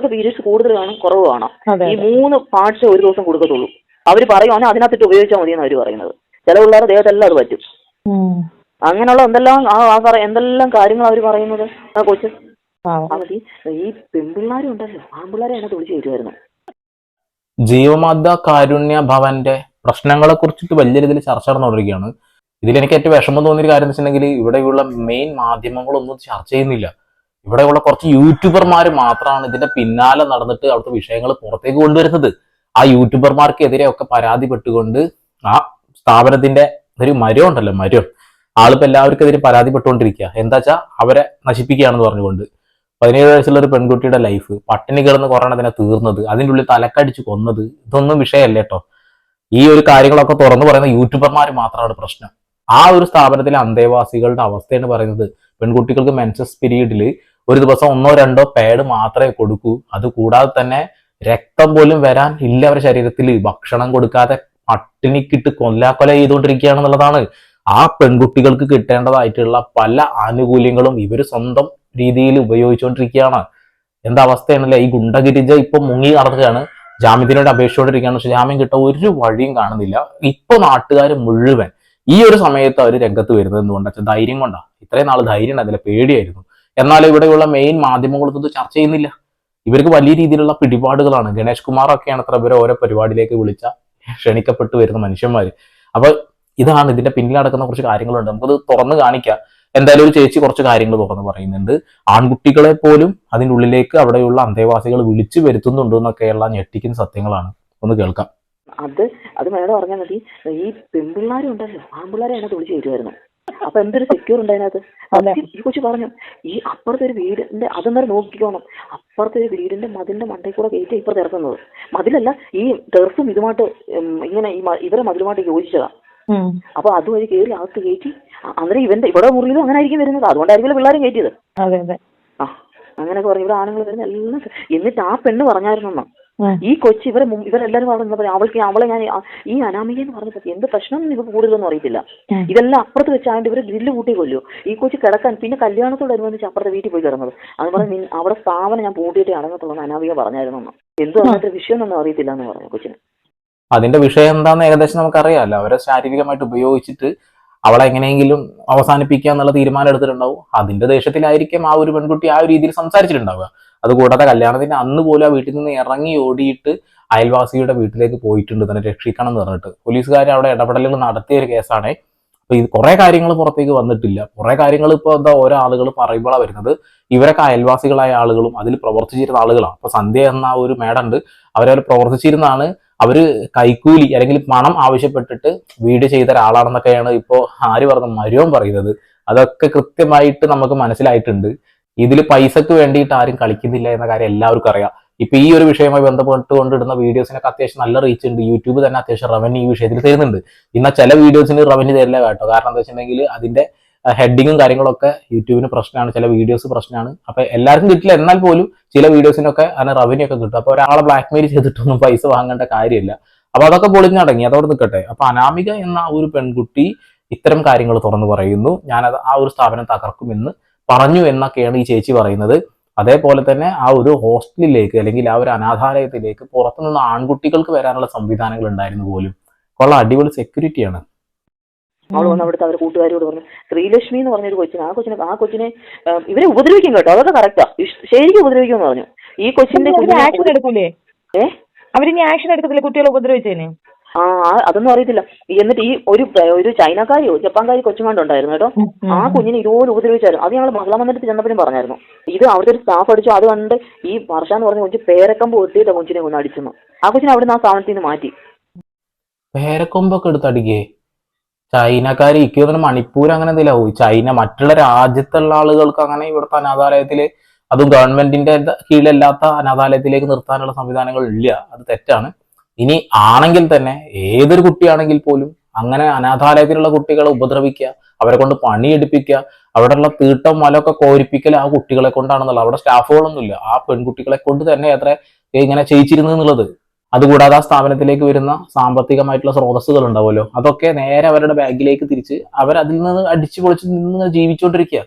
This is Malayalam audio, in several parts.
ചിലവർക്ക് പീരീഡ്സ് കൂടുതൽ കാണും കുറവ് കാണാം. ഈ മൂന്ന് പാർട്സ് ഒരു ദിവസം കൊടുക്കത്തുള്ളൂ. അവർ പറയുവാണ് അതിനകത്തിട്ട് ഉപയോഗിച്ചാൽ മതി എന്ന് അവർ പറയുന്നത്. ചില പിള്ളേരുടെ ദേഹത്തെല്ലാം അത് പറ്റും. അങ്ങനെയുള്ള എന്തെല്ലാം ആ എന്തെല്ലാം കാര്യങ്ങൾ അവർ പറയുന്നത്? ആ കൊച്ചു? പാവം. ആ മതി. ഈ പെൺപിള്ളാരും ഉണ്ടല്ലോ ആൺപിള്ളാരെ അതിനകത്ത് വിളിച്ചു വരുമായിരുന്നു ജീവമാത കാരുണ്യ ഭവന്റെ പ്രശ്നങ്ങളെ കുറിച്ചിട്ട് വലിയ രീതിയിൽ ചർച്ച നടന്നുകൊണ്ടിരിക്കുകയാണ്. ഇതിൽ എനിക്ക് ഏറ്റവും വിഷമം തോന്നിയ ഒരു കാര്യം എന്ന് വെച്ചിട്ടുണ്ടെങ്കിൽ ഇവിടെയുള്ള മെയിൻ മാധ്യമങ്ങളൊന്നും ചർച്ച ചെയ്യുന്നില്ല. ഇവിടെയുള്ള കുറച്ച് യൂട്യൂബർമാർ മാത്രമാണ് ഇതിന്റെ പിന്നാലെ നടന്നിട്ട് അവിടുത്തെ വിഷയങ്ങൾ പുറത്തേക്ക് കൊണ്ടുവരുന്നത്. ആ യൂട്യൂബർമാർക്കെതിരെ ഒക്കെ പരാതിപ്പെട്ടുകൊണ്ട് ആ സ്ഥാപനത്തിന്റെ ഒരു മരം ഉണ്ടല്ലോ മരം. ആളിപ്പോ എല്ലാവർക്കും എതിരെ പരാതിപ്പെട്ടുകൊണ്ടിരിക്കുക എന്താ വെച്ചാൽ അവരെ നശിപ്പിക്കുകയാണെന്ന് പറഞ്ഞുകൊണ്ട്. പതിനേഴ് വയസ്സുള്ള ഒരു പെൺകുട്ടിയുടെ ലൈഫ് പട്ടിണി കിടന്ന് കൊറോണത്തിനെ തീർന്നത് അതിന്റെ ഉള്ളിൽ തലക്കടിച്ച് കൊന്നത് ഇതൊന്നും വിഷയമല്ല കേട്ടോ. ഈ ഒരു കാര്യങ്ങളൊക്കെ തുറന്നു പറയുന്ന യൂട്യൂബർമാർ മാത്രമാണ് പ്രശ്നം. ആ ഒരു സ്ഥാപനത്തിലെ അന്തേവാസികളുടെ അവസ്ഥയാണ് പറയുന്നത്. പെൺകുട്ടികൾക്ക് മെൻസസ് പീരീഡിൽ ഒരു ദിവസം ഒന്നോ രണ്ടോ പാഡ് മാത്രമേ കൊടുക്കൂ. അത് കൂടാതെ തന്നെ രക്തം പോലും വരാൻ ഇല്ല അവരുടെ ശരീരത്തിൽ. ഭക്ഷണം കൊടുക്കാതെ പട്ടിണിക്കിട്ട് കൊല്ലാക്കൊല ചെയ്തുകൊണ്ടിരിക്കുകയാണെന്നുള്ളതാണ് ആ പെൺകുട്ടികൾക്ക് കിട്ടേണ്ടതായിട്ടുള്ള പല ആനുകൂല്യങ്ങളും ഇവർ സ്വന്തം രീതിയിൽ ഉപയോഗിച്ചുകൊണ്ടിരിക്കുകയാണ്. എന്താ അവസ്ഥയാണല്ലേ ഈ ഗുണ്ടഗിരിജ ഇപ്പൊ മുങ്ങി നടക്കുകയാണ്. ജാമ്യത്തിനോട് അപേക്ഷിച്ചുകൊണ്ടിരിക്കുകയാണ് പക്ഷെ ജാമ്യം കിട്ടാൻ ഒരു വഴിയും കാണുന്നില്ല. ഇപ്പൊ നാട്ടുകാർ മുഴുവൻ ഈ ഒരു സമയത്ത് അവർ രംഗത്ത് വരുന്നത് എന്തുകൊണ്ടാ? ധൈര്യം കൊണ്ടാ? ഇത്രയും നാൾ ധൈര്യം ഉണ്ടായിരുന്നില്ല പേടിയായിരുന്നു. എന്നാൽ ഇവിടെയുള്ള മെയിൻ മാധ്യമങ്ങളൊന്നും ഇത് ചർച്ച ചെയ്യുന്നില്ല. ഇവർക്ക് വലിയ രീതിയിലുള്ള പിടിപാടുകളാണ്. ഗണേഷ് കുമാറൊക്കെയാണ് അത്ര ഇവരെ ഓരോ പരിപാടിയിലേക്ക് വിളിച്ച ക്ഷണിക്കപ്പെട്ട് വരുന്ന മനുഷ്യന്മാർ അപ്പൊ ഇതാണ് ഇതിന്റെ പിന്നിൽ നടക്കുന്ന കുറച്ച് കാര്യങ്ങളുണ്ട്. നമുക്കത് തുറന്നു കാണിക്കാം. എന്തായാലും ഒരു ചേച്ചി കുറച്ച് കാര്യങ്ങൾ തുറന്ന് പറയുന്നുണ്ട്. ആൺകുട്ടികളെ പോലും അതിന്റെ ഉള്ളിലേക്ക് അവിടെയുള്ള അന്തേവാസികൾ വിളിച്ചു വരുത്തുന്നുണ്ട് എന്നൊക്കെയുള്ള ഞെട്ടിക്കുന്ന സത്യങ്ങളാണ്. ഒന്ന് കേൾക്കാം. അത് അത് മേഡം പറഞ്ഞാൽ മതി. ഈ പെൺപിള്ളേരും ഉണ്ടല്ലോ ആൺപിള്ളേരെ അതിനകത്ത് വിളിച്ചു കയറ്റുമായിരുന്നു അപ്പൊ എന്തൊരു സെക്യൂർ ഉണ്ട് അതിനകത്ത്? ഈ കൊച്ചു പറഞ്ഞു ഈ അപ്പുറത്തെ ഒരു വീടിന്റെ അതെന്നേരം നോക്കിക്കോണം. അപ്പുറത്തെ ഒരു വീടിന്റെ മതിലിന്റെ മണ്ടയിൽ കൂടെ കയറ്റി ഇപ്പുറത്ത് ഇറക്കുന്നത് മതിലല്ല ഈ ടെർഫും ഇതുമായിട്ട് ഇങ്ങനെ ഈ ഇവരെ മതിലുമായിട്ട് യോജിച്ചതാ. അപ്പൊ അതുവഴി കയറി അകത്ത് കയറ്റി അന്നേരം ഇവന്റെ ഇവിടെ മുറിയിലും അങ്ങനെ ആയിരിക്കും വരുന്നത്. അതുകൊണ്ടായിരിക്കും പിള്ളേരും കയറ്റിയത്. ആ അങ്ങനെയൊക്കെ പറഞ്ഞു. ഇവിടെ ആണുങ്ങൾ വരുന്ന എല്ലാം എന്നിട്ട് ആ പെണ്ണ് പറഞ്ഞായിരുന്നു. ഈ കൊച്ചി ഇവരെ ഇവരെല്ലാരും പറഞ്ഞു പറയാം അവൾക്ക് അവളെ ഞാൻ ഈ അനാമിക എന്ന് സത്യം എന്ത് പ്രശ്നം ഇവ കൂടുതലൊന്നും അറിയത്തില്ല. ഇതെല്ലാം അപ്പുറത്ത് വെച്ചാണ്ട് ഇവർ ഗ്രില്ല് കൂട്ടി കൊല്ലു. ഈ കൊച്ചി കിടക്കാൻ പിന്നെ കല്യാണത്തോട് കല്യാണത്തോടനുബന്ധിച്ച് അപ്പുറത്തെ വീട്ടിൽ പോയി കിടന്നത്. അത് പറഞ്ഞ് അവിടെ സ്ഥാപനം ഞാൻ പൂട്ടിയിട്ട് അടങ്ങത്തുള്ളൂ അനാമിക പറഞ്ഞായിരുന്നു. എന്തോ അങ്ങനത്തെ വിഷയമൊന്നും അറിയത്തില്ല എന്ന് പറഞ്ഞു കൊച്ചിന്. അതിന്റെ വിഷയം എന്താന്ന് ഏകദേശം നമുക്കറിയാമല്ലോ. അവരെ ശാരീരികമായിട്ട് ഉപയോഗിച്ചിട്ട് അവളെ എങ്ങനെയെങ്കിലും അവസാനിപ്പിക്കുക എന്നുള്ള തീരുമാനം എടുത്തിട്ടുണ്ടാവും. അതിന്റെ ദേഷ്യത്തിലായിരിക്കും ആ ഒരു പെൺകുട്ടി ആ ഒരു രീതിയിൽ സംസാരിച്ചിട്ടുണ്ടാവുക. അതുകൂടാതെ കല്യാണത്തിന് അന്ന് പോലും ആ വീട്ടിൽ നിന്ന് ഇറങ്ങി ഓടിയിട്ട് അയൽവാസിയുടെ വീട്ടിലേക്ക് പോയിട്ടുണ്ട് തന്നെ രക്ഷിക്കണം എന്ന് പറഞ്ഞിട്ട്. പോലീസുകാർ അവിടെ ഇടപെടലുകൾ നടത്തിയ ഒരു കേസാണ്. അപ്പൊ ഇത് കുറെ കാര്യങ്ങൾ പുറത്തേക്ക് വന്നിട്ടില്ല. കുറെ കാര്യങ്ങൾ ഇപ്പോൾ എന്താ ഓരോ ആളുകൾ പറയുമ്പോഴാണ് വരുന്നത്. ഇവരൊക്കെ അയൽവാസികളായ ആളുകളും അതിൽ പ്രവർത്തിച്ചിരുന്ന ആളുകളാണ്. അപ്പൊ സന്ധ്യ എന്ന ഒരു ഉണ്ട് അവരവർ പ്രവർത്തിച്ചിരുന്നാണ് അവർ കൈക്കൂലി അല്ലെങ്കിൽ പണം ആവശ്യപ്പെട്ടിട്ട് വീട് ചെയ്ത ഒരാളാണെന്നൊക്കെയാണ് ഇപ്പോൾ ആര് പറഞ്ഞ മരുവൻ പറയുന്നത്. അതൊക്കെ കൃത്യമായിട്ട് നമുക്ക് മനസ്സിലായിട്ടുണ്ട്. ഇതിൽ പൈസക്ക് വേണ്ടിയിട്ട് ആരും കളിക്കുന്നില്ല എന്ന കാര്യം എല്ലാവർക്കും അറിയാം. ഇപ്പൊ ഈ ഒരു വിഷയവുമായി ബന്ധപ്പെട്ട് കൊണ്ടിടുന്ന വീഡിയോസിനൊക്കെ അത്യാവശ്യം നല്ല റീച്ച് ഉണ്ട്. യൂട്യൂബ് തന്നെ അത്യാവശ്യം റവന്യൂ ഈ വിഷയത്തിൽ തരുന്നുണ്ട്. എന്നാൽ ചില വീഡിയോസിന് റവന്യൂ തരില്ല കേട്ടോ. കാരണം എന്താ വെച്ചിട്ടുണ്ടെങ്കിൽ അതിന്റെ ഹെഡിങ്ങും കാര്യങ്ങളൊക്കെ യൂട്യൂബിന് പ്രശ്നമാണ്. ചില വീഡിയോസ് പ്രശ്നമാണ്. അപ്പൊ എല്ലാവർക്കും കിട്ടില്ല. എന്നാൽ പോലും ചില വീഡിയോസിനൊക്കെ അതിന് റവന്യൂ ഒക്കെ കിട്ടും. അപ്പൊ ഒരാളെ ബ്ലാക്ക്മെയിൽ ചെയ്തിട്ടൊന്നും പൈസ വാങ്ങേണ്ട കാര്യമില്ല. അപ്പൊ അതൊക്കെ പൊളിഞ്ഞടങ്ങി. അതോടെ നിൽക്കട്ടെ. അപ്പൊ അനാമിക എന്ന ഒരു പെൺകുട്ടി ഇത്തരം കാര്യങ്ങൾ തുറന്നു പറയുന്നു. ഞാനത് ആ ഒരു സ്ഥാപനം തകർക്കുമെന്ന് പറഞ്ഞു എന്നൊക്കെയാണ് ഈ ചേച്ചി പറയുന്നത്. അതേപോലെ തന്നെ ആ ഒരു ഹോസ്റ്റലിലേക്ക് അല്ലെങ്കിൽ ആ ഒരു അനാഥാലയത്തിലേക്ക് പുറത്തുനിന്ന് ആൺകുട്ടികൾക്ക് വരാനുള്ള സംവിധാനങ്ങൾ ഉണ്ടായിരുന്നു പോലും. കൊള്ള അടിപൊളി സെക്യൂരിറ്റിയാണ് അവൾ വന്ന് അവിടുത്തെ അവരുടെ കൂട്ടുകാരോട് പറഞ്ഞു ശ്രീലക്ഷ്മി എന്ന് പറഞ്ഞൊരു കൊച്ചിന് ആ കൊച്ചിനെ ആ കൊച്ചിനെ ഇവരെ ഉപദ്രവിക്കും കേട്ടോ അതൊക്കെ കറക്റ്റാ ശരിക്കും ഉപദ്രവിക്കുമെന്ന് പറഞ്ഞു. ഈ കൊച്ചിന്റെ ആക്ഷൻ എടുക്കൂലേ? ഏഹ് അവരിനി ആക്ഷൻ എടുക്കത്തില്ലേ കുട്ടികളെ ഉപദ്രവിച്ചതിന് ആ അതൊന്നും അറിയത്തില്ല. എന്നിട്ട് ഈ ഒരു ഒരു ചൈനക്കാരിയോ ജപ്പാൻകാരി കൊച്ചുമാണ്ടുണ്ടായിരുന്നു കേട്ടോ? ആ കുഞ്ഞിനെ ഇതുപോലെ ഉപദ്രവിച്ചായിരുന്നു. അത് ഞങ്ങൾ മഹിളാ മന്ദിരത്തിൽ ചെന്നപ്പോഴും പറഞ്ഞായിരുന്നു. ഇത് അവിടുത്തെ ഒരു സ്റ്റാഫ് അടിച്ചു. അത് കണ്ട് ഈ വർഷ എന്ന് പറഞ്ഞ കൊച്ചു പേരക്കമ്പ് ഒട്ടിയിട്ട് കൊച്ചിനെ ഒന്ന് അടിച്ചെന്നു. ആ കൊച്ചിനെ അവിടുന്ന് ആ സ്ഥാനത്ത് നിന്ന് മാറ്റി. പേരക്കൊമ്പൊക്കെ എടുത്തടിക്കേ ചൈനക്കാർ തോന്നുന്നു മണിപ്പൂർ അങ്ങനെ എന്തെങ്കിലും ആവും? ചൈന മറ്റുള്ള രാജ്യത്തുള്ള ആളുകൾക്ക് അങ്ങനെ ഇവിടുത്തെ അനാഥാലയത്തിൽ അതും ഗവൺമെന്റിന്റെ കീഴിലല്ലാത്ത അനാഥാലയത്തിലേക്ക് നിർത്താനുള്ള സംവിധാനങ്ങൾ ഇല്ല അത് തെറ്റാണ്. ഇനി ആണെങ്കിൽ തന്നെ ഏതൊരു കുട്ടിയാണെങ്കിൽ പോലും അങ്ങനെ അനാഥാലയത്തിലുള്ള കുട്ടികളെ ഉപദ്രവിക്കുക അവരെ കൊണ്ട് പണിയെടുപ്പിക്കുക അവിടെയുള്ള തീട്ടം മലമൊക്കെ കോരിപ്പിക്കൽ ആ കുട്ടികളെ കൊണ്ടാണെന്നുള്ളത്. അവിടെ സ്റ്റാഫുകളൊന്നുമില്ല. ആ പെൺകുട്ടികളെ കൊണ്ട് തന്നെ അത്ര ഇങ്ങനെ ചെയ്യിച്ചിരുന്നു എന്നുള്ളത്. അതുകൂടാതെ ആ സ്ഥാപനത്തിലേക്ക് വരുന്ന സാമ്പത്തികമായിട്ടുള്ള സ്രോതസ്സുകൾ ഉണ്ടാവുമല്ലോ അതൊക്കെ നേരെ അവരുടെ ബാഗിലേക്ക് തിരിച്ച് അവർ അതിൽ നിന്ന് അടിച്ചു പൊളിച്ച് നിന്ന് ജീവിച്ചുകൊണ്ടിരിക്കുക.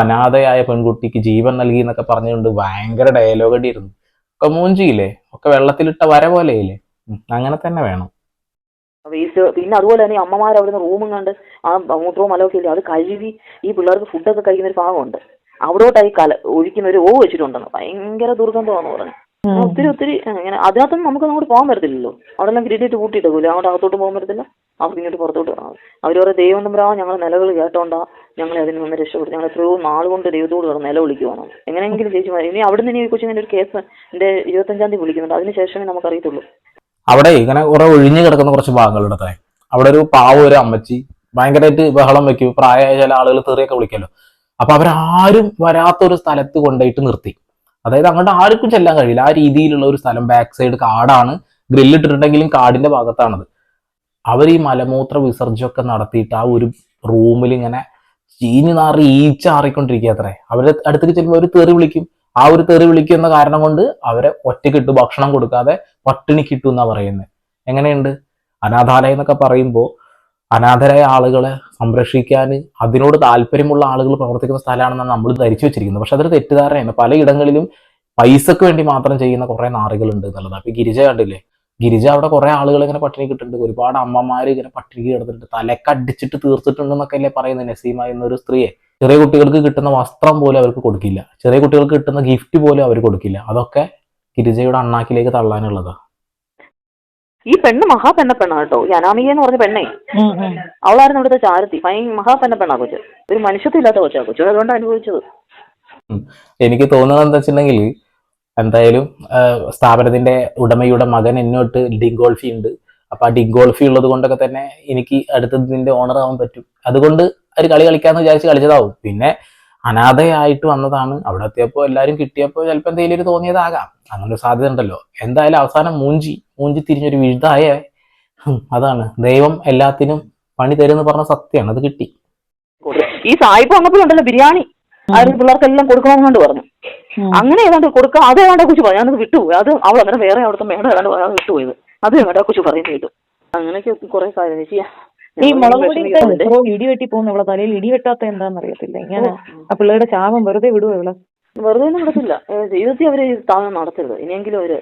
അനാഥയായ പെൺകുട്ടിക്ക് ജീവൻ നൽകി എന്നൊക്കെ പറഞ്ഞുകൊണ്ട് ഭയങ്കര ഡയലോഗ് ഇരുന്നു ഒക്കെ മൂഞ്ചിയില്ലേ? ഒക്കെ വെള്ളത്തിലിട്ട വര പോലെയില്ലേ? അങ്ങനെ തന്നെ വേണം. വേസ്റ്റ് പിന്നെ അതുപോലെ തന്നെ അമ്മമാർ അവിടുന്ന് റൂമും കണ്ട് ആ മൂത്രവും മലമൊക്കെ ഇല്ലേ അത് കഴുകി ഈ പിള്ളേർക്ക് ഫുഡൊക്കെ കഴിക്കുന്ന ഒരു ഭാഗമുണ്ട്. അവിടോട്ടായി കല ഒഴിക്കുന്ന ഒരു ഓ വെച്ചിട്ടുണ്ടെന്ന്. ഭയങ്കര ദുർഗന്ധമാണെന്ന് പറഞ്ഞു. ഒത്തിരി ഒത്തിരി ഇങ്ങനെ അതിനകത്തൊന്നും നമുക്ക് അങ്ങോട്ട് പോകാൻ പറ്റത്തില്ലല്ലോ. അവിടെ എല്ലാം ഗ്രിഡിറ്റ് കൂട്ടിയിട്ടേക്കൂല അങ്ങോട്ട് അകത്തോട്ട് പോകാൻ പറ്റത്തില്ല. അവർക്ക് ഇങ്ങോട്ട് പുറത്തോട്ട് വരണം അവർ പറയും ദൈവം തമ്മിലാ ഞങ്ങൾ നിലകൾ കേട്ടോണ്ടാ ഞങ്ങളെ അതിൽ നിന്ന് രക്ഷപ്പെടും ഞങ്ങൾ എത്രയോ നാൾ ദൈവത്തോട് ദൈവത്തോട് നില നിലവിളിക്കുവാണ് എങ്ങനെയെങ്കിലും ചേച്ചി. ഇനി അവിടെ നിന്ന് ഈ കൊച്ചിങ്ങനെ ഒരു കേസ് എന്റെ ഇരുപത്തഞ്ചാം തീയതി വിളിക്കുന്നുണ്ട്. അതിന് ശേഷമേ നമുക്കറിയത്തുള്ളൂ. അവിടെ ഇങ്ങനെ കുറെ ഒഴിഞ്ഞു കിടക്കുന്ന കുറച്ച് ഭാഗങ്ങളുണ്ട് അത്രേ. അവിടെ ഒരു പാവ ഒരു അമ്മച്ചി ഭയങ്കരമായിട്ട് ബഹളം വെക്കും. പ്രായമായ ചില ആളുകൾ തെറിയൊക്കെ വിളിക്കല്ലോ. അപ്പൊ അവരാരും വരാത്തൊരു സ്ഥലത്ത് കൊണ്ടുപോയിട്ട് നിർത്തി. അതായത് അങ്ങോട്ട് ആർക്കും ചെല്ലാൻ കഴിയില്ല. ആ രീതിയിലുള്ള ഒരു സ്ഥലം ബാക്ക് സൈഡ് കാടാണ്. ഗ്രില്ലിട്ടിട്ടുണ്ടെങ്കിലും കാടിന്റെ ഭാഗത്താണത്. അവർ ഈ മലമൂത്ര വിസർജ്യമൊക്കെ നടത്തിയിട്ട് ആ ഒരു റൂമിൽ ഇങ്ങനെ ചീഞ്ഞു നാറി ഈച്ച ആറിക്കൊണ്ടിരിക്കുക അത്രേ. അവരെ അടുത്തേക്ക് ചെല്ലുമ്പോൾ ഒരു തെറി വിളിക്കും. ആ ഒരു തെറി വിളിക്കുന്ന കാരണം കൊണ്ട് അവരെ ഒറ്റക്കിട്ട് ഭക്ഷണം കൊടുക്കാതെ പട്ടിണി കിട്ടും എന്നാ പറയുന്നത് എങ്ങനെയുണ്ട്? അനാഥാലയം എന്നൊക്കെ പറയുമ്പോൾ അനാഥരായ ആളുകളെ സംരക്ഷിക്കാൻ അതിനോട് താല്പര്യമുള്ള ആളുകൾ പ്രവർത്തിക്കുന്ന സ്ഥലമാണെന്നാണ് നമ്മൾ ധരിച്ചു വെച്ചിരിക്കുന്നത്. പക്ഷെ അതൊരു തെറ്റിദ്ധാരണയാണ്. പലയിടങ്ങളിലും പൈസക്ക് വേണ്ടി മാത്രം ചെയ്യുന്ന കുറെ നാറികളുണ്ട് എന്നുള്ളത്. അപ്പൊ ഗിരിജ കണ്ടില്ലേ? ഗിരിജ അവിടെ കുറെ ആളുകൾ ഇങ്ങനെ പട്ടിണി കിട്ടുന്നുണ്ട്. ഒരുപാട് അമ്മമാർ ഇങ്ങനെ പട്ടിണി കിടന്നിട്ടുണ്ട്. തലക്കടിച്ചിട്ട് തീർത്തിട്ടുണ്ട് എന്നൊക്കെ അല്ലേ പറയുന്നത് നസീമ എന്നൊരു സ്ത്രീയെ. ചെറിയ കുട്ടികൾക്ക് കിട്ടുന്ന വസ്ത്രം പോലും അവർക്ക് കൊടുക്കില്ല. ചെറിയ കുട്ടികൾക്ക് കിട്ടുന്ന ഗിഫ്റ്റ് പോലും അവർ കൊടുക്കില്ല. അതൊക്കെ ഗിരിജയുടെ അണ്ണാക്കിലേക്ക് തള്ളാനുള്ളതാ. ഈ പെണ്ണ് മഹാപെണ്ണ പെണ്ണാ കേട്ടോ. ഈ അനാമിക എന്ന് പറഞ്ഞ പെണ്ണേ. അവളായിരുന്നു ഇവിടുത്തെ ചാരത്തി. ഭയ മഹാപെണ്ണ പെണ്ണാ കൊച്ചു. ഒരു മനുഷ്യത്വം ഇല്ലാത്ത കൊച്ചാ കൊച്ചു. അതുകൊണ്ട് അനുഭവിച്ചത്. എനിക്ക് തോന്നുന്നത് എന്താ വെച്ചിട്ടുണ്ടെങ്കിൽ എന്തായാലും സ്ഥാപനത്തിന്റെ ഉടമയുടെ മകൻ എന്നോട്ട് ഡിങ്കോൾഫി ഉണ്ട്. അപ്പൊ ആ ഡിങ്കോൾഫി ഉള്ളത് കൊണ്ടൊക്കെ തന്നെ എനിക്ക് അടുത്തതിന്റെ ഓണർ ആവാൻ പറ്റും. അതുകൊണ്ട് ഒരു കളി കളിക്കാന്ന് വിചാരിച്ച് കളിച്ചതാവും. പിന്നെ അനാഥയായിട്ട് വന്നതാണ്. അവിടെ എത്തിയപ്പോൾ എല്ലാവരും കിട്ടിയപ്പോൾ ചിലപ്പോൾ എന്തെങ്കിലും ഒരു തോന്നിയതാകാം. അങ്ങനെ ഒരു സാധ്യത ഉണ്ടല്ലോ എന്തായാലും അവസാനം മൂഞ്ചി മൂഞ്ചി തിരിഞ്ഞൊരു വിഴുതായ അതാണ്. ദൈവം എല്ലാത്തിനും പണി തരുമെന്ന് പറഞ്ഞ സത്യമാണ്. അത് കിട്ടി. ഈ സായിപ്പ് വന്നപ്പോഴുണ്ടല്ലോ ബിരിയാണി. അതിന് പിള്ളേർക്കെല്ലാം കൊടുക്കണമെന്ന് കൊണ്ട് പറഞ്ഞു അങ്ങനെ ഏതാണ്ട് കൊടുക്കുക അത് ഏതാണ്ട് കുറിച്ച് പറഞ്ഞു. ഞാനത് വിട്ടുപോയി. അത് അവൾ അങ്ങനെ വേറെ അവിടുത്തെ മേഡം ഏതാണ്ട് പറയാതെ വിട്ടുപോയത്. അത് ഏതാണ്ട് കുറിച്ച് പറയുന്നത് കേട്ടു അങ്ങനെയൊക്കെ കുറെ കാര്യം ചേച്ചിയാ ഈ മുളക് പൊടി ഇടി വെട്ടി പോകുന്ന ഇവളെ തലയിൽ ഇടി വെട്ടാത്ത എന്താന്ന് അറിയത്തില്ല. ഇങ്ങനെ ആ പിള്ളേരുടെ ശാപം വെറുതെ വിടുവോ ഇവളെ? വെറുതെ ഒന്നും നടത്തില്ല ഏ, ജീവിതത്തിൽ അവർ സ്ഥാപനം നടത്തരുത്. ഇനിയെങ്കിലും അവർ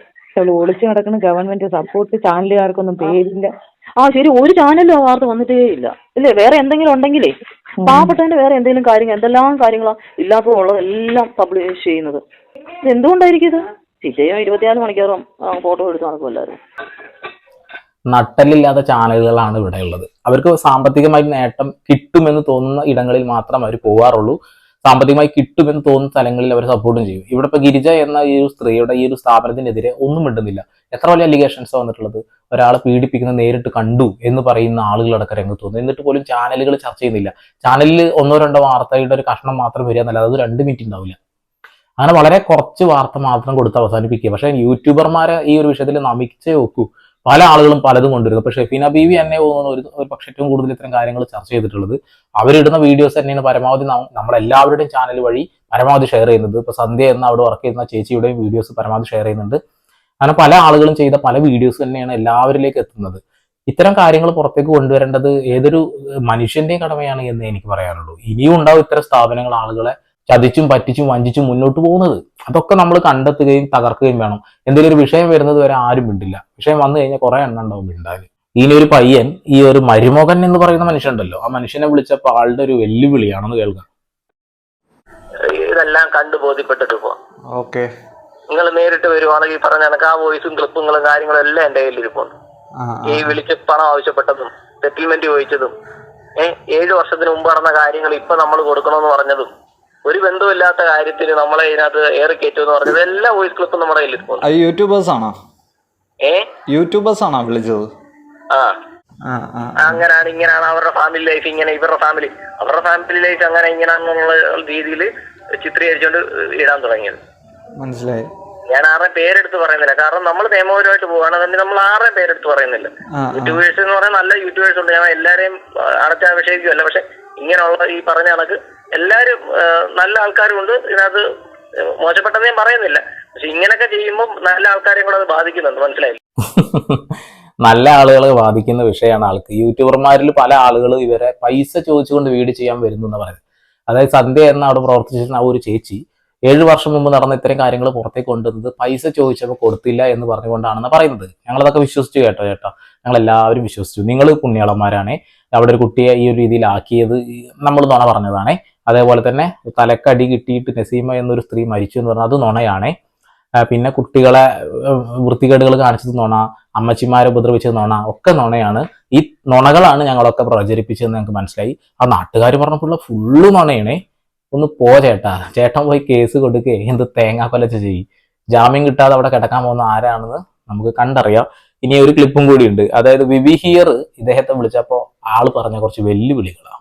ഒളിച്ചു നടക്കുന്ന ഗവൺമെന്റ് സപ്പോർട്ട് ചാനലുകാർക്കൊന്നും പേരില്ല. ആ ശരി ഒരു ചാനലും ആ വാർത്ത വന്നിട്ടേ ഇല്ല. ഇല്ലേ? വേറെ എന്തെങ്കിലും ഉണ്ടെങ്കിലേ. പാവപ്പെട്ടവന്റെ വേറെ എന്തെങ്കിലും കാര്യങ്ങൾ എന്തെല്ലാം കാര്യങ്ങളാ ഇല്ലാത്തതുള്ളതെല്ലാം പബ്ലിഷ് ചെയ്യുന്നത്. ഇത് എന്തുകൊണ്ടായിരിക്കും ഇത്? ചിറ്റയോ ഇരുപത്തിനാല് മണിക്കൂറും ഫോട്ടോ എടുത്ത് നടക്കുമല്ലായിരുന്നു നട്ടലില്ലാത്ത ചാനലുകളാണ് ഇവിടെ ഉള്ളത് അവർക്ക് സാമ്പത്തികമായി നേട്ടം കിട്ടുമെന്ന് തോന്നുന്ന ഇടങ്ങളിൽ മാത്രം അവർ പോവാറുള്ളൂ. സാമ്പത്തികമായി കിട്ടുമെന്ന് തോന്നുന്ന സ്ഥലങ്ങളിൽ അവർ സപ്പോർട്ടും ചെയ്യും. ഇവിടെ ഇപ്പൊ ഗിരിജ എന്ന ഈ ഒരു സ്ത്രീയുടെ ഈ ഒരു സ്ഥാപനത്തിനെതിരെ ഒന്നും മിണ്ടുന്നില്ല. എത്ര വലിയ അലിഗേഷൻസ് വന്നിട്ടുള്ളത്? ഒരാളെ പീഡിപ്പിക്കുന്ന നേരിട്ട് കണ്ടു എന്ന് പറയുന്ന ആളുകളടക്കം രംഗത്ത് വന്നു. എന്നിട്ട് പോലും ചാനലുകൾ ചർച്ച ചെയ്യുന്നില്ല. ചാനലിൽ ഒന്നോ രണ്ടോ വാർത്തയുടെ ഒരു കഷ്ണം മാത്രം വരിക എന്നല്ലാതെ അത് രണ്ട് മിനിറ്റ് ഉണ്ടാവില്ല. അങ്ങനെ വളരെ കുറച്ച് വാർത്ത മാത്രം കൊടുത്ത് അവസാനിപ്പിക്കുക. പക്ഷേ യൂട്യൂബർമാരെ ഈ ഒരു വിഷയത്തിൽ നമിച്ചേ വെക്കൂ പല ആളുകളും പലതും കൊണ്ടുവരുന്നത് പക്ഷേ ഷെഫീന ബീവി എന്നെ തോന്നുന്നു ഒരു ഒരു പക്ഷേ ഏറ്റവും കൂടുതൽ ഇത്തരം കാര്യങ്ങൾ ചർച്ച ചെയ്തിട്ടുള്ളത്. അവരിടുന്ന വീഡിയോസ് തന്നെയാണ് പരമാവധി നമ്മളെല്ലാവരുടെയും ചാനൽ വഴി പരമാവധി ഷെയർ ചെയ്യുന്നത്. ഇപ്പൊ സന്ധ്യ എന്ന അവിടെ വർക്ക് ചെയ്യുന്ന ചേച്ചിയുടെയും വീഡിയോസ് പരമാവധി ഷെയർ ചെയ്യുന്നുണ്ട്. അങ്ങനെ പല ആളുകളും ചെയ്ത പല വീഡിയോസ് തന്നെയാണ് എല്ലാവരിലേക്ക് എത്തുന്നത്. ഇത്തരം കാര്യങ്ങൾ പുറത്തേക്ക് കൊണ്ടുവരേണ്ടത് ഏതൊരു മനുഷ്യന്റെയും കടമയാണ് എന്ന് എനിക്ക് പറയാനുള്ളൂ. ഇനിയും ഉണ്ടാവും ഇത്തരം സ്ഥാപനങ്ങൾ ആളുകളെ ചതിച്ചും പറ്റിച്ചും വഞ്ചിച്ചും മുന്നോട്ട് പോകുന്നത്. അതൊക്കെ നമ്മൾ കണ്ടെത്തുകയും തകർക്കുകയും വേണം. എന്തെങ്കിലും ഒരു വിഷയം വരുന്നത് വരെ ആരും മിണ്ടില്ല. വിഷയം വന്നു കഴിഞ്ഞാൽ കുറെ എണ്ണം ഉണ്ടാവും മിണ്ടാൽ ഇനി ഒരു പയ്യൻ ഈ ഒരു മരുമകൻ എന്ന് പറയുന്ന മനുഷ്യനുണ്ടല്ലോ. ആ മനുഷ്യനെ വിളിച്ചപ്പോൾ ആളുടെ ഒരു വെല്ലുവിളിയാണെന്ന് കേൾക്കാം. ഇതെല്ലാം കണ്ടു ബോധ്യപ്പെട്ടിട്ട് പോ ഓക്കെ. നിങ്ങൾ നേരിട്ട് വരുവാണെങ്കിൽ ഈ പറഞ്ഞ കണക്ക്. ആ വോയിസും ക്ലിപ്പുകളും കാര്യങ്ങളും എല്ലാം എന്റെ കയ്യിൽ ഇരിപ്പുണ്ട് ആ. ഈ വിളിച്ച് പണം ആവശ്യപ്പെട്ടതും സെറ്റിൽമെന്റ് ചോദിച്ചതും ഏഴ് ഏഴു വർഷത്തിന് മുമ്പ് നടന്ന കാര്യങ്ങൾ ഇപ്പൊ നമ്മൾ കൊടുക്കണമെന്ന് പറഞ്ഞതും ഒരു ബന്ധമില്ലാത്ത കാര്യത്തിൽ നമ്മളെ ഇതിനകത്ത് ഏറെ കയറ്റും എന്ന് പറഞ്ഞത് എല്ലാ വോയിസ് ക്ലിപ്പും നമ്മുടെ കയ്യിൽ ഇരിപ്പുണ്ട്. യൂട്യൂബേഴ്സ് ആണോ? ഏ? യൂട്യൂബേഴ്സ് ആണോ വിളിച്ചത്? ആ. അങ്ങനാണ് ഇങ്ങനെയാണ് അവരുടെ ഫാമിലി ലൈഫ് ഇങ്ങനെ ഇവരുടെ ഫാമിലി അവരുടെ ഫാമിലി ലൈഫ് അങ്ങനെ ഇങ്ങനെ എന്നുള്ള രീതിയിൽ ചിത്രീകരിച്ചുകൊണ്ട് ഇടാൻ തുടങ്ങിയത്. മനസ്സിലായി. ഞാൻ ആറെ പേരെടുത്ത് പറയുന്നില്ല. കാരണം നമ്മൾ നിയമപരമായിട്ട് പോവാണ് അതുകൊണ്ട് നമ്മൾ ആറെ പേരെടുത്ത് പറയുന്നില്ല. യൂട്യൂബേഴ്സ് എന്ന് പറഞ്ഞാൽ നല്ല യൂട്യൂബേഴ്സ് ഉണ്ട്. ഞാൻ എല്ലാരെയും അടച്ചാഭിഷേകിക്കുമല്ല പക്ഷെ ഇങ്ങനെയുള്ള ഈ പറഞ്ഞ കണക്ക് എല്ലാരും നല്ല ആൾക്കാരും ഉണ്ട് ഇതിനകത്ത് മോശപ്പെട്ടത് ഞാൻ പറയുന്നില്ല. പക്ഷെ ഇങ്ങനൊക്കെ ചെയ്യുമ്പോൾ നല്ല ആൾക്കാരെയും കൂടെ അത് ബാധിക്കുന്നുണ്ട്. മനസ്സിലായില്ല? നല്ല ആളുകളെ ബാധിക്കുന്ന വിഷയമാണ് ആൾക്ക്. യൂട്യൂബർമാരിൽ പല ആളുകളും ഇവരെ പൈസ ചോദിച്ചുകൊണ്ട് വീട് ചെയ്യാൻ വരുന്നു എന്ന് പറയുന്നത്. അതായത് സന്ധ്യ എന്ന അവിടെ പ്രവർത്തിച്ചിരുന്ന ആ ഒരു ചേച്ചി. ഏഴ് വർഷം മുമ്പ് നടന്ന ഇത്തരം കാര്യങ്ങൾ പുറത്തേക്ക് കൊണ്ടുവന്നത് പൈസ ചോദിച്ചപ്പോൾ കൊടുത്തില്ല എന്ന് പറഞ്ഞുകൊണ്ടാണെന്ന് പറയുന്നത്. ഞങ്ങളതൊക്കെ വിശ്വസിച്ചു കേട്ടോ ചേട്ടാ. ഞങ്ങൾ എല്ലാവരും വിശ്വസിച്ചു. നിങ്ങൾ പുണ്യാളന്മാരാണ്. അവിടെ ഒരു കുട്ടിയെ ഈ ഒരു രീതിയിലാക്കിയത് നമ്മൾ നുണ പറഞ്ഞതാണേ. അതേപോലെ തന്നെ തലക്കടി കിട്ടിയിട്ട് നസീമ എന്നൊരു സ്ത്രീ മരിച്ചു എന്ന് പറഞ്ഞാൽ അത് നുണയാണേ. പിന്നെ കുട്ടികളെ വൃത്തികേടുകൾ കാണിച്ചത് നുണ അമ്മച്ചിമാരെ ഉപദ്രവിച്ചത് നുണ ഒക്കെ നുണയാണ്. ഈ നുണകളാണ് ഞങ്ങളൊക്കെ പ്രചരിപ്പിച്ചതെന്ന് ഞങ്ങൾക്ക് മനസ്സിലായി. ആ നാട്ടുകാർ പറഞ്ഞപ്പോൾ ഫുള്ള് നുണയാണേ. ഒന്ന് പോ ചേട്ടാ. ചേട്ടൻ പോയി കേസ് കൊടുക്കേ. എന്ത് തേങ്ങാക്കൊലച്ച ചെയ്യും ജാമ്യം കിട്ടാതെ അവിടെ കിടക്കാൻ പോകുന്ന ആരാണെന്ന് നമുക്ക് കണ്ടറിയാം. ഇനി ഒരു ക്ലിപ്പും കൂടി ഉണ്ട്. അതായത് വിവി ഹിയർ ഇദ്ദേഹത്തെ വിളിച്ചപ്പോൾ ആൾ പറഞ്ഞ കുറച്ച് വെല്ലുവിളികളാണ്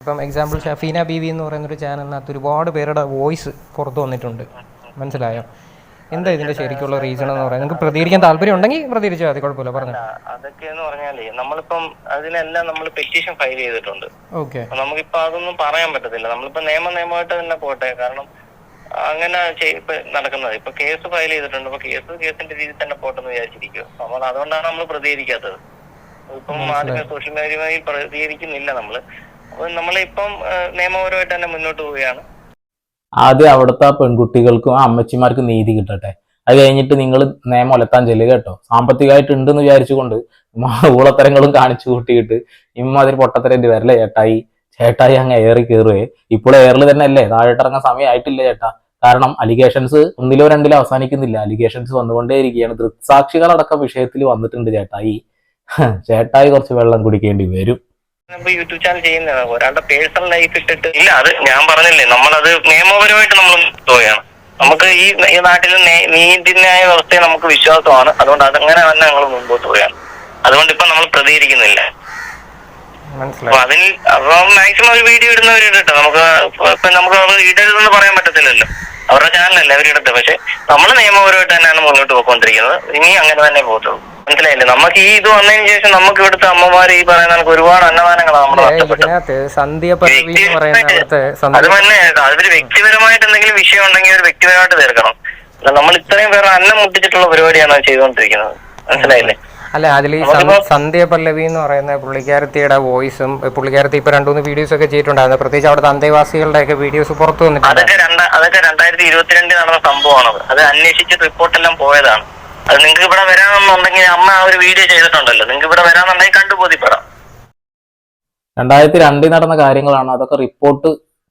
ഇപ്പം എക്സാമ്പിൾ ഷഫീന ബി വി എന്ന് പറയുന്ന ഒരു ചാനലിനകത്ത് ഒരുപാട് പേരുടെ വോയിസ് പുറത്തു വന്നിട്ടുണ്ട്. മനസ്സിലായോ? എന്താ ഇതിന്റെ ശരിക്കുള്ള റീസൺ എന്ന് പറയാം നിങ്ങൾക്ക് പ്രതികരിക്കാൻ താല്പര്യം ഉണ്ടെങ്കിൽ പ്രതികരിച്ചാൽ മതി കുഴപ്പമില്ല പറഞ്ഞു. അതൊക്കെ എന്ന് പറഞ്ഞാലേ നമ്മളിപ്പം അതിനെല്ലാം നമ്മൾ പെറ്റീഷൻ ഫയൽ ചെയ്തിട്ടുണ്ട്. ഓക്കെ. നമുക്കിപ്പോ അതൊന്നും പറയാൻ പറ്റത്തില്ല. നമ്മളിപ്പോ നിയമ നിയമമായിട്ട് തന്നെ പോട്ടെ കാരണം അങ്ങനെ നടക്കുന്നത്. ഇപ്പൊ കേസ് ഫയൽ ചെയ്തിട്ടുണ്ട്. അപ്പൊ കേസ് കേസിന്റെ രീതിയിൽ തന്നെ പോട്ടെന്ന് വിചാരിച്ചിരിക്കും നമ്മൾ അതുകൊണ്ടാണ് നമ്മൾ പ്രതികരിക്കാത്തത്. ഇപ്പം ആദ്യമേ സോഷ്യൽ മീഡിയ വഴി പ്രതികരിക്കുന്നില്ല നമ്മൾ. അപ്പൊ നമ്മളിപ്പം നിയമപരമായിട്ട് തന്നെ മുന്നോട്ട് പോവുകയാണ്. ആദ്യം അവിടുത്തെ പെൺകുട്ടികൾക്കും ആ അമ്മച്ചിമാർക്കും നീതി കിട്ടട്ടെ. അത് കഴിഞ്ഞിട്ട് നിങ്ങൾ നിയമം ഒലത്താൻ ചെല്ലുക കേട്ടോ. സാമ്പത്തികമായിട്ട് ഉണ്ടെന്ന് വിചാരിച്ചുകൊണ്ട് ഊളത്തരങ്ങളും കാണിച്ചു കൂട്ടിയിട്ട് ഇമ്മാതിരി പൊട്ടത്തരേണ്ടി വരല്ലേ ചേട്ടായി. ചേട്ടായി അങ്ങ് ഏറി കയറുവേ. ഇപ്പോൾ എയറിൽ തന്നെ അല്ലേ? താഴോട്ടിറങ്ങാൻ സമയമായിട്ടില്ല ചേട്ടാ. കാരണം അലിഗേഷൻസ് ഒന്നിലോ രണ്ടിലോ അവസാനിക്കുന്നില്ല. അലിഗേഷൻസ് വന്നുകൊണ്ടേ ഇരിക്കുകയാണ് ദൃക്സാക്ഷികളടക്കം വിഷയത്തിൽ വന്നിട്ടുണ്ട് ചേട്ടായി. ചേട്ടായി കുറച്ച് വെള്ളം കുടിക്കേണ്ടി വരും. യൂട്യൂബ് ചാനൽ ചെയ്യുന്നതാണ്. ഒരാളുടെ പേഴ്സണൽ ലൈഫ് ഇട്ടിട്ട് ഇല്ല അത് ഞാൻ പറഞ്ഞില്ലേ നമ്മളത് നിയമപരമായിട്ട് നമ്മൾ പോവുകയാണ്. നമുക്ക് ഈ ഈ നാട്ടിൽ നീതിന്യായ വ്യവസ്ഥയെ നമുക്ക് വിശ്വാസമാണ്. അതുകൊണ്ട് അതങ്ങനെ തന്നെ ഞങ്ങൾ മുമ്പോട്ട് പോവുകയാണ്. അതുകൊണ്ട് ഇപ്പൊ നമ്മൾ പ്രതികരിക്കുന്നില്ല. മനസ്സിലായി. അതിൽ അപ്പൊ മാക്സിമം ഒരു വീഡിയോ നമുക്ക് ഇപ്പൊ നമുക്ക് ഇടരുതെന്ന് പറയാൻ പറ്റത്തില്ലല്ലോ. അവരുടെ ചാനലല്ല പക്ഷെ നമ്മൾ നിയമപരമായിട്ട് തന്നെയാണ് മുന്നോട്ട് പോയിക്കൊണ്ടിരിക്കുന്നത്. ഇനി അങ്ങനെ തന്നെ പോകത്തുള്ളൂ. മനസ്സിലായില്ലേ? നമുക്ക് ഈ ഇത് വന്നതിന് ശേഷം നമുക്ക് ഇവിടുത്തെ അമ്മമാര് ഈ പറയുന്ന കണക്ക് ഒരുപാട് അന്നദാനങ്ങളാണ് നമ്മൾ അത് തന്നെ അതൊരു വ്യക്തിപരമായിട്ട് എന്തെങ്കിലും വിഷയം ഉണ്ടെങ്കിൽ ഒരു വ്യക്തിപരമായിട്ട് തീർക്കണം. നമ്മൾ ഇത്രയും പേർ അന്നം മുട്ടിച്ചിട്ടുള്ള പരിപാടിയാണ് ചെയ്തുകൊണ്ടിരിക്കുന്നത്. മനസ്സിലായില്ലേ? അല്ല അതിൽ ഈ സന്ധ്യ പല്ലവി എന്ന് പറയുന്ന പുള്ളിക്കാരത്തിയുടെ വോയിസും പുള്ളിക്കാരത്തി ഇപ്പൊ രണ്ടുമൂന്ന് വീഡിയോസ് ഒക്കെ ചെയ്തിട്ടുണ്ടായിരുന്നു. പ്രത്യേകിച്ച് അവിടുത്തെ അന്തേവാസികളുടെ ഒക്കെ വീഡിയോസ് പുറത്തു വന്നിട്ടുണ്ട്. അതൊക്കെ അതൊക്കെ രണ്ടായിരത്തി ഇരുപത്തിരണ്ടിൽ നടന്ന സംഭവമാണ് അത് അന്വേഷിച്ച് റിപ്പോർട്ടെല്ലാം പോയതാണ്. അത് നിങ്ങൾക്ക് ഇവിടെ വരാമെന്നുണ്ടെങ്കിൽ അമ്മ ആ ഒരു വീഡിയോ ചെയ്തിട്ടുണ്ടല്ലോ. നിങ്ങൾക്ക് ഇവിടെ വരാമെന്നുണ്ടെങ്കിൽ കണ്ടു ബോധ്യപ്പെടാം രണ്ടായിരത്തി രണ്ടിൽ നടന്ന കാര്യങ്ങളാണ്. അതൊക്കെ റിപ്പോർട്ട്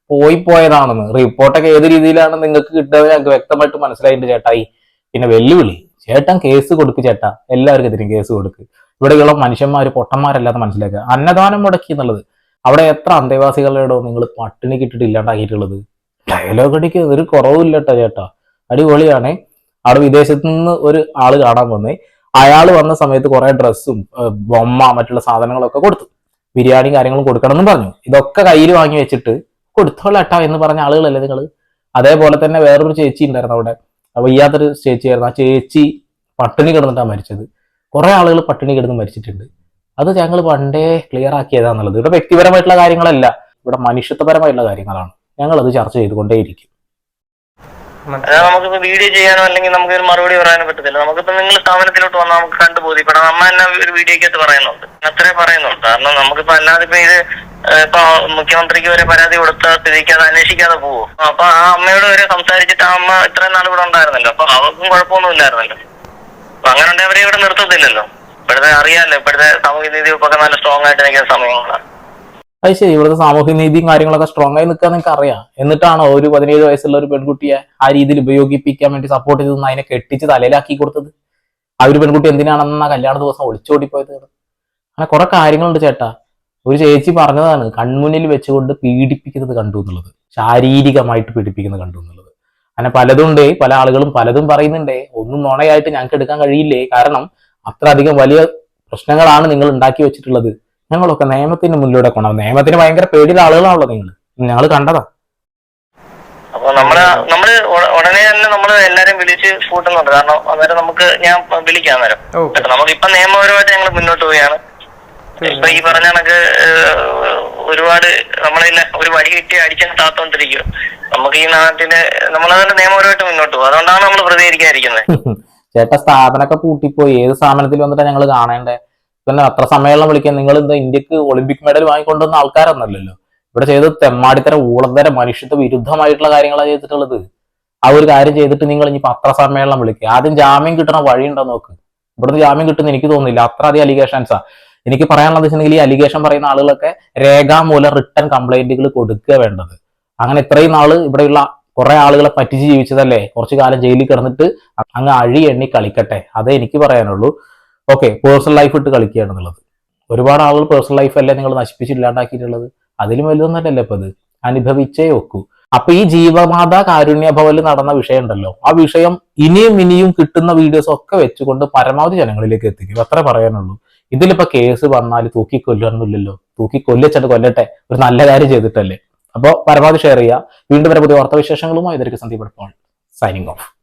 പോയി പോയതാണെന്ന്. റിപ്പോർട്ടൊക്കെ ഏത് രീതിയിലാണ് നിങ്ങൾക്ക് കിട്ടുന്നത് ഞങ്ങൾക്ക് വ്യക്തമായിട്ട് മനസ്സിലായിട്ടുണ്ട് ചേട്ടായി പിന്നെ വെല്ലുവിളി. ചേട്ടൻ കേസ് കൊടുക്ക് ചേട്ടാ. എല്ലാവർക്കും എതിരും കേസ് കൊടുക്ക്. ഇവിടെയുള്ള മനുഷ്യന്മാർ പൊട്ടന്മാരല്ലാതെ മനസ്സിലാക്കുക. അന്നദാനം മുടക്കി എന്നുള്ളത്. അവിടെ എത്ര അന്തേവാസികളുടെയോ നിങ്ങൾ പട്ടിണി കിട്ടിട്ട് ഇല്ലാണ്ടാക്കിയിട്ടുള്ളത്? ഡയലോഗ് അടിക്ക് ഒരു കുറവില്ല കേട്ടോ ചേട്ടാ. അടിപൊളിയാണ്. അവിടെ വിദേശത്ത് നിന്ന് ഒരു ആൾ കാണാൻ വന്നേ അയാൾ വന്ന സമയത്ത് കുറെ ഡ്രസ്സും ബൊമ്മ മറ്റുള്ള സാധനങ്ങളൊക്കെ കൊടുത്തു. ബിരിയാണി കാര്യങ്ങളും കൊടുക്കണം എന്ന് പറഞ്ഞു. ഇതൊക്കെ കയ്യിൽ വാങ്ങി വെച്ചിട്ട് കൊടുത്തോളട്ടാ എന്ന് പറഞ്ഞ ആളുകളല്ലേ നിങ്ങൾ അതേപോലെ തന്നെ വേറൊരു ചേച്ചി ഉണ്ടായിരുന്നു അവിടെ. വയ്യാത്തൊരു ചേച്ചിയായിരുന്നു ആ ചേച്ചി പട്ടിണി കിടന്നിട്ടാണ് മരിച്ചത്. കുറെ ആളുകൾ പട്ടിണി കിടന്ന് മരിച്ചിട്ടുണ്ട്. അത് ഞങ്ങൾ പണ്ടേ ക്ലിയർ ആക്കിയതാന്നുള്ളത് ഇവിടെ വ്യക്തിപരമായിട്ടുള്ള കാര്യങ്ങളല്ല. ഇവിടെ മനുഷ്യത്വപരമായിട്ടുള്ള കാര്യങ്ങളാണ്. ഞങ്ങൾ അത് ചർച്ച ചെയ്തുകൊണ്ടേയിരിക്കും. അതായത് നമുക്കിപ്പോ വീഡിയോ ചെയ്യാനോ അല്ലെങ്കിൽ നമുക്ക് ഒരു മറുപടി പറയാനോ പറ്റത്തില്ല. നമുക്കിപ്പോ നിങ്ങൾ സ്ഥാപനത്തിലോട്ട് വന്നാൽ നമുക്ക് കണ്ടു ബോധ്യപ്പെടാം. അമ്മ എന്നെ ഒരു വീഡിയോക്കകത്ത് പറയുന്നുണ്ട്. അത്രേ പറയുന്നുണ്ട് കാരണം നമുക്കിപ്പോ അല്ലാതെ ഇപ്പൊ ഇത് ഇപ്പൊ മുഖ്യമന്ത്രിക്ക് വരെ പരാതി കൊടുത്ത സ്ഥിതിക്ക് അത് അന്വേഷിക്കാതെ പോവും? അപ്പൊ ആ അമ്മയോട് വരെ സംസാരിച്ചിട്ട് ആ അമ്മ ഇത്രയും നാൾ ഇവിടെ ഉണ്ടായിരുന്നല്ലോ. അപ്പൊ അവർക്കും കുഴപ്പമൊന്നും ഇല്ലായിരുന്നല്ലോ അപ്പൊ അങ്ങനെ ഉണ്ടെങ്കിൽ അവരെ ഇവിടെ നിർത്തത്തില്ലല്ലോ. ഇപ്പോഴത്തെ അറിയാലോ ഇപ്പോഴത്തെ സാമൂഹ്യ നീതി ഒക്കെ നല്ല സ്ട്രോങ് ആയിട്ട് നിൽക്കുന്ന സമയങ്ങളാണ്. അത് ശരി ഇവിടുത്തെ സാമൂഹ്യ നീതിയും കാര്യങ്ങളൊക്കെ സ്ട്രോങ് ആയി നിൽക്കാൻ നിങ്ങൾക്ക് അറിയാം എന്നിട്ടാണ് ഒരു പതിനേഴ് വയസ്സുള്ള ഒരു പെൺകുട്ടിയെ ആ രീതിയിൽ ഉപയോഗിപ്പിക്കാൻ വേണ്ടി സപ്പോർട്ട് ചെയ്തെന്ന് അതിനെ കെട്ടിച്ച് തലയിലാക്കി കൊടുത്തത്? ആ ഒരു പെൺകുട്ടി എന്തിനാണെന്ന് കല്യാണ ദിവസം ഒളിച്ചോടിപ്പോയത് അങ്ങനെ കുറെ കാര്യങ്ങളുണ്ട് ചേട്ടാ. ഒരു ചേച്ചി പറഞ്ഞതാണ് കൺമുന്നിൽ വെച്ചുകൊണ്ട് പീഡിപ്പിക്കുന്നത് കണ്ടു എന്നുള്ളത് ശാരീരികമായിട്ട് പീഡിപ്പിക്കുന്നത് കണ്ടു എന്നുള്ളത്. അങ്ങനെ പലതുണ്ട് പല ആളുകളും പലതും പറയുന്നുണ്ടേ. ഒന്നും നുണയായിട്ട് ഞങ്ങൾക്ക് എടുക്കാൻ കഴിയില്ലേ? കാരണം അത്ര അധികം വലിയ പ്രശ്നങ്ങളാണ് നിങ്ങൾ ഉണ്ടാക്കി വെച്ചിട്ടുള്ളത്. ഞങ്ങളൊക്കെ നിയമത്തിന് മുന്നിലൂടെ കൊണ്ടുപോകും നിയമത്തിന് ഭയങ്കര പേടിയുള്ള ആളുകളാണല്ലോ നിങ്ങൾ. ഞങ്ങൾ കണ്ടതാ. അപ്പൊ നമ്മൾ നമ്മൾ ഉടനെ തന്നെ നമ്മൾ എല്ലാരും വിളിച്ച് കൂട്ടുന്നുണ്ട്. കാരണം അന്നേരം നമുക്ക് ഞാൻ വിളിക്കാം അന്നേരം. നമുക്കിപ്പൊ നമുക്ക് ഇപ്പൊ നിയമപരമായിട്ട് ഞങ്ങൾ മുന്നോട്ട് പോവുകയാണ്. ഇപ്പൊ ഈ പറഞ്ഞ കണക്ക് ഒരുപാട് നമ്മളെ ഒരു വഴി കിട്ടി അടിക്കാൻ താത്തോണ്ടിരിക്കും. നമുക്ക് ഈ നാട്ടിൽ നമ്മളതിന്റെ നിയമപരമായിട്ട് മുന്നോട്ട് പോകും അതുകൊണ്ടാണ് നമ്മൾ പ്രതികരിക്കാതിരിക്കുന്നത്. ചേട്ടാ സ്ഥാപനമൊക്കെ പൂട്ടിപ്പോയി. ഏത് സ്ഥാപനത്തിൽ വന്നിട്ടാണ് ഞങ്ങൾ കാണേണ്ടേ പിന്നെ അത്ര സമ്മേളനം വിളിക്കാൻ നിങ്ങൾ എന്താ ഇന്ത്യയ്ക്ക് ഒളിമ്പിക് മെഡൽ വാങ്ങിക്കൊണ്ടുവന്ന ആൾക്കാരൊന്നല്ലല്ലോ? ഇവിടെ ചെയ്ത് തെമ്മാടിത്തരം ഊളത്തരം മനുഷ്യത്വ വിരുദ്ധമായിട്ടുള്ള കാര്യങ്ങളാണ് ചെയ്തിട്ടുള്ളത്. ആ ഒരു കാര്യം ചെയ്തിട്ട് നിങ്ങൾ ഇനി പത്രസമ്മേളനം വിളിക്കുക ആദ്യം ജാമ്യം കിട്ടണ വഴി ഉണ്ടോ നോക്ക്. ഇവിടുന്ന് ജാമ്യം കിട്ടുന്ന എനിക്ക് തോന്നുന്നില്ല. അത്ര അധികം അലിഗേഷൻസാ എനിക്ക് പറയാനുള്ളത് വെച്ചിട്ടുണ്ടെങ്കിൽ ഈ അലിഗേഷൻ പറയുന്ന ആളുകളൊക്കെ രേഖാമൂലം റിട്ടേൺ കംപ്ലൈന്റുകൾ കൊടുക്കുക വേണ്ടത്. അങ്ങനെ ഇത്രയും നാൾ ഇവിടെയുള്ള കുറെ ആളുകളെ പറ്റിച്ച് ജീവിച്ചതല്ലേ? കുറച്ചു കാലം ജയിലിൽ കിടന്നിട്ട് അങ്ങ് അഴി എണ്ണി കളിക്കട്ടെ. അതേ എനിക്ക് പറയാനുള്ളൂ. ഓക്കെ പേഴ്സണൽ ലൈഫ് ഇട്ട് കളിക്കുകയാണെന്നുള്ളത് ഒരുപാട് ആളുകൾ പേഴ്സണൽ ലൈഫ് അല്ലേ നിങ്ങൾ നശിപ്പിച്ച് ഇല്ലാണ്ടാക്കിയിട്ടുള്ളത്? അതിലും വലുതൊന്നല്ലേ ഇപ്പൊ അത് അനുഭവിച്ചേ ഒക്കൂ. അപ്പൊ ഈ ജീവമാതാ കാരുണ്യ ഭവനിൽ നടന്ന വിഷയം ഉണ്ടല്ലോ. ആ വിഷയം ഇനിയും ഇനിയും കിട്ടുന്ന വീഡിയോസ് ഒക്കെ വെച്ചുകൊണ്ട് പരമാവധി ജനങ്ങളിലേക്ക് എത്തിക്കും. അത്ര പറയാനുള്ളൂ. ഇതിലിപ്പോ കേസ് വന്നാൽ തൂക്കി കൊല്ലണമെന്നില്ലല്ലോ തൂക്കി കൊല്ലിച്ചിട്ട് കൊല്ലട്ടെ. ഒരു നല്ല കാര്യം ചെയ്തിട്ടല്ലേ. അപ്പോൾ പരമാവധി ഷെയർ ചെയ്യുക. വീണ്ടും വരെ പുതിയ വാർത്താവിശേഷങ്ങളുമായി. ഇതൊരു സന്ദീപ് സൈനിങ് ഓഫ്